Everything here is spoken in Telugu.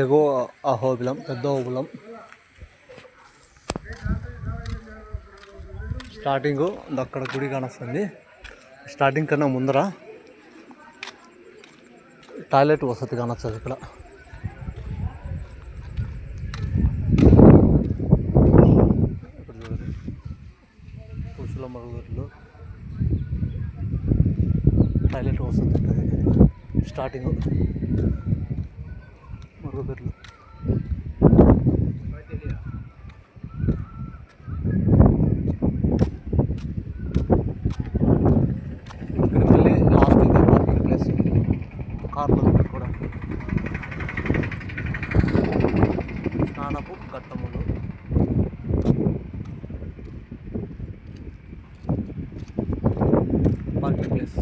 ఎగో అహోబిలం పెద్ద ఓబులం స్టార్టింగ్ అక్కడ గుడి కానొస్తుంది. స్టార్టింగ్ కన్నా ముందర టాయిలెట్ వసతి కానొస్తుంది ఇక్కడ. పురుషుల మరుగుదొడ్లు టాయిలెట్ వసతి ఉంటుంది. స్టార్టింగ్ మరొకర్లు ఇక్కడ మళ్ళీ లాస్ట్ కార్లో పెట్టుకోవడానికి స్నానపు కట్టములు పార్కింగ్ ప్లేస్